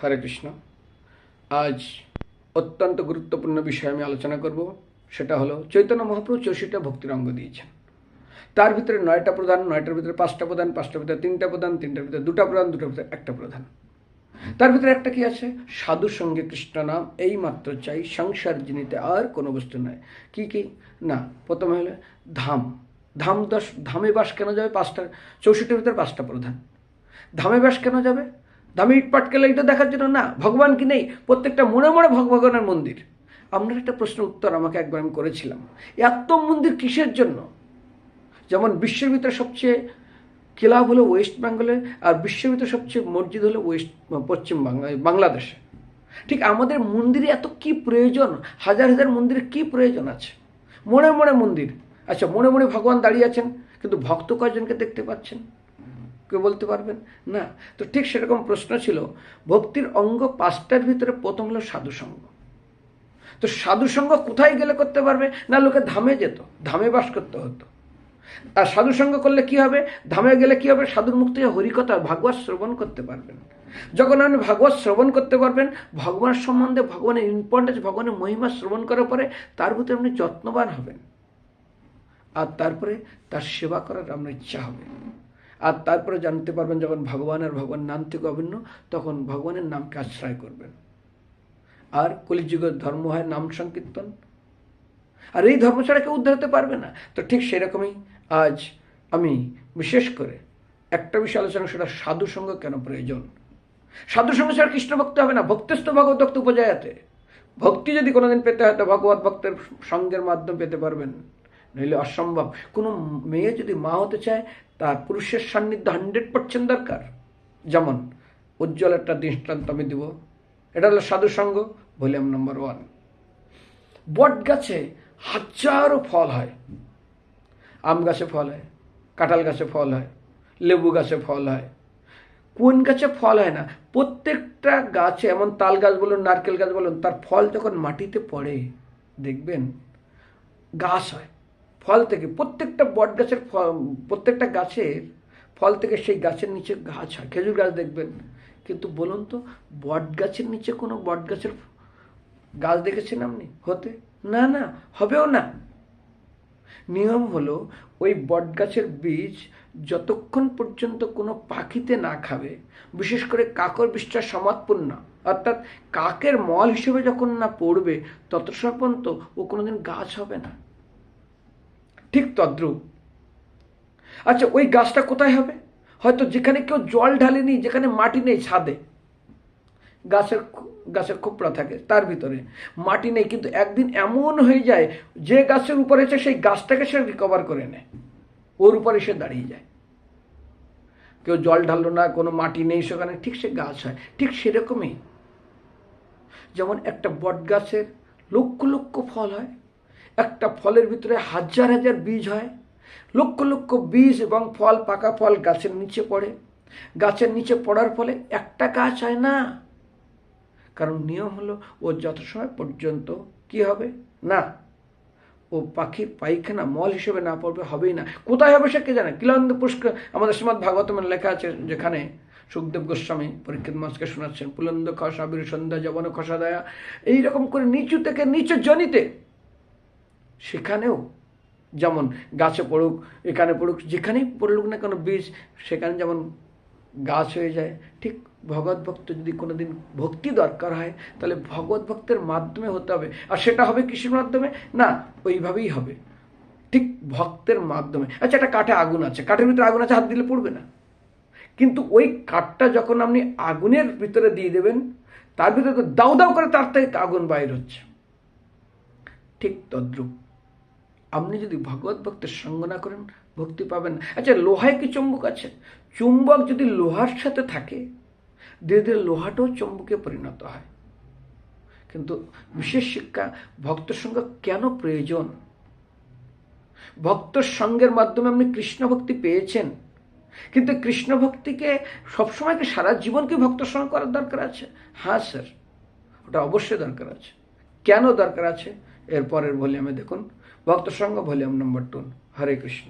হরে কৃষ্ণ। আজ অত্যন্ত গুরুত্বপূর্ণ বিষয়ে আমি আলোচনা করব, সেটা হলো চৈতন্য মহাপ্রভু চৌষট্টিটা ভক্তির অঙ্গ দিয়েছেন। তার ভিতরে নয়টা প্রধান, নয়টার ভিতরে পাঁচটা প্রধান পাঁচটার ভিতরে তিনটা প্রধান, তিনটার ভিতরে দুটা প্রধান, দুটার ভিতরে একটা প্রধান। তার ভিতরে একটা কি আছে? সাধু সঙ্গে কৃষ্ণ নাম এই মাত্র চাই, সংসার জিনিতে আর কোনো বস্তু নয় কি কি? না, প্রথমে হলো ধাম। ধাম দশ, ধামে বাস কেন যাবে? পাঁচটা, চৌষট্টির ভিতরে পাঁচটা প্রধান। ধামে বাস কেন যাবে? ধামে ইটপাট কেলে এটা দেখার জন্য না, ভগবান কি নেই? প্রত্যেকটা মনে মনে ভগবানের মন্দির। আপনার একটা প্রশ্ন উত্তর আমাকে একবার আমি করেছিলাম। এত মন্দির কিসের জন্য? যেমন বিশ্বের ভিতরে সবচেয়ে ক্লাব হলো ওয়েস্ট বেঙ্গলে, আর বিশ্বের ভিতরে সবচেয়ে মসজিদ হলো ওয়েস্ট, পশ্চিম বাংলা বাংলাদেশে। ঠিক আমাদের মন্দিরে এত কি প্রয়োজন? হাজার হাজার মন্দিরে কি প্রয়োজন আছে? মনে মনে মন্দির। আচ্ছা মনে মনে ভগবান দাঁড়িয়ে আছেন, কিন্তু ভক্ত কয়জনকে দেখতে পাচ্ছেন? কেউ বলতে পারবেন? না। তো ঠিক সেরকম প্রশ্ন ছিল, ভক্তির অঙ্গ পাঁচটার ভিতরে প্রথম হলো সাধুসঙ্গ। তো সাধুসঙ্গ কোথায় গেলে করতে পারবে? না, লোকে ধামে যেত, ধামে বাস করতে হতো। আর সাধুসঙ্গ করলে কি হবে? ধামে গেলে কি হবে? সাধুর মুখ থেকে হরিকথা ভাগবত শ্রবণ করতে পারবেন। যখন আপনি ভাগবত শ্রবণ করতে পারবেন, ভগবান সম্বন্ধে ভগবানের ইম্পর্টেন্স ভগবানের মহিমা শ্রবণ করার পরে তার ভিতরে আপনি যত্নবান হবেন। আর তারপরে তার সেবা করার আপনার ইচ্ছা হবে। আর তারপরে জানতে পারবেন যখন ভগবান আর ভগবান নাম থেকে অভিন্ন, তখন ভগবানের নামকে আশ্রয় করবেন। আর কলিযুগের ধর্ম হয় নাম সংকীর্তন। আর এই ধর্ম ছাড়া কেউ উদ্ধার হতে পারবে না। তো ঠিক সেরকমই আজ আমি বিশেষ করে একটা বিষয় আলোচনা সেটা সাধু সঙ্গ কেন প্রয়োজন? সাধু সঙ্গ ছাড়া কৃষ্ণ ভক্ত হবে না। ভক্তেস্ত ভগবত ভক্ত উপজায়াতে। ভক্তি যদি কোনোদিন পেতে হয়, তো ভগবত ভক্তের সঙ্গের মাধ্যম পেতে পারবেন। নইলে অসম্ভব। কোনো মেয়ে যদি মা হতে চায়, তার পুরুষের সান্নিধ্য হান্ড্রেড পার্সেন্ট দরকার। যেমন, উজ্জ্বল একটা দৃষ্টান্ত আমি দিব। এটা হলো সাধু সঙ্গ ভলিউম নম্বর ওয়ান। বট গাছে হাজারো ফল হয়। আম গাছে ফল হয়, কাঁঠাল গাছে ফল হয়, লেবু গাছে ফল হয়। কোন গাছে ফল হয় না? প্রত্যেকটা গাছে, এমন তাল গাছ বলুন, নারকেল গাছ বলুন, তার ফল যখন মাটিতে পড়ে, দেখবেন, গাছ হয়। ফল থেকে প্রত্যেকটা বট গাছের ফল, প্রত্যেকটা গাছের ফল থেকে সেই গাছের নিচে গাছ খেজুর গাছ দেখবেন। কিন্তু বলুন তো বট গাছের নিচে কোনো বট গাছের গাছ দেখেছেন আপনি? হতে? না না, হবেও না। নিয়ম হলো, ওই বটগাছের বীজ যতক্ষণ পর্যন্ত কোনো পাখিতে না খাবে, বিশেষ করে কাকর বিশ্বাস সমাৎপন্ন অর্থাৎ কাকের মল হিসেবে যখন না পড়বে তত পর্যন্ত ও কোনোদিন গাছ হবে না। ঠিক তদ্রুপ। আচ্ছা ওই গাছটা কোথায় হবে? হয়তো যেখানে কেউ জল ঢালেনি, যেখানে মাটি নেই ছাদে। গাছের গাছের খোপড়া থাকে তার ভিতরে। মাটি নেই, কিন্তু একদিন এমন হয়ে যায়, যে গাছের উপরে আছে সেই গাছটাকে সে রিকভার করে নেয়। ওর উপরে সে দাঁড়িয়ে যায়। কেউ জল ঢাললো না, কোনো মাটি নেই, সেখানে ঠিক সে গাছ হয়। ঠিক সেরকমই। যেমন একটা বট গাছের লক্ষ লক্ষ ফল হয় একটা ফলের ভিতরে হাজার হাজার বীজ হয়। লক্ষ লক্ষ বীজ এবং ফল, পাকা ফল গাছের নিচে পড়ে। গাছের নিচে পড়ার ফলে একটা গাছ হয় না। কারণ নিয়ম হলো, ও যত সময় পর্যন্ত কি হবে? না। ও পাখির পায়খানা মল হিসেবে না পড়বে, হবেই না। কোথায় হবে সে কে জানে? কিলানন্দ পুষ্কর আমাদের শ্রীমদ ভাগবতমের লেখা আছে যেখানে সুখদেব গোস্বামী পরীক্ষিত মাসকে শোনাচ্ছেন, পুলন্দ খসা বীর সন্ধ্যা যবন খসা দয়া। এইরকম করে নিচু থেকে নিচু জনিতে সেখানেও যেমন গাছে পড়ুক, এখানে পড়ুক, যেখানেই পড়লুক না কোনো বীজ, সেখানে যেমন গাছ হয়ে যায়। ঠিক ভগবত ভক্ত যদি কোনোদিন ভক্তি দরকার হয়, তাহলে ভগবত ভক্তের মাধ্যমে হতে হবে। আর সেটা হবে কৃষির মাধ্যমে? না, ওইভাবেই হবে। ঠিক ভক্তের মাধ্যমে। আচ্ছা একটা কাঠে আগুন আছে। কাঠের ভিতরে আগুন আছে, হাত দিলে পড়বে না। কিন্তু ওই কাঠটা যখন আপনি আগুনের ভিতরে দিয়ে দেবেন, তার ভিতরে তো দাউ দাউ করে তার থেকে আগুন বাইর হচ্ছে। ঠিক তদ্রুপ। আপনি যদি ভগবত ভক্তের সঙ্গ না করেন, ভক্তি পাবেন আচ্ছা লোহায় কি চুম্বক আছে? চুম্বক যদি লোহার সাথে থাকে, ধীরে ধীরে লোহাটাও চুম্বকে পরিণত হয়। কিন্তু বিশেষ শিক্ষা ভক্ত সঙ্গ কেন প্রয়োজন? ভক্ত সঙ্গের মাধ্যমে আপনি কৃষ্ণ ভক্তি পেয়েছেন। কিন্তু কৃষ্ণ ভক্তিকে, সবসময় কি সারা জীবন কি ভক্ত সঙ্গ করার দরকার আছে? হ্যাঁ স্যার, ওটা অবশ্যই দরকার আছে। কেন দরকার আছে? এরপরের ভলিউমে দেখুন ভক্ত সঙ্গ volume number two. Hare Krishna.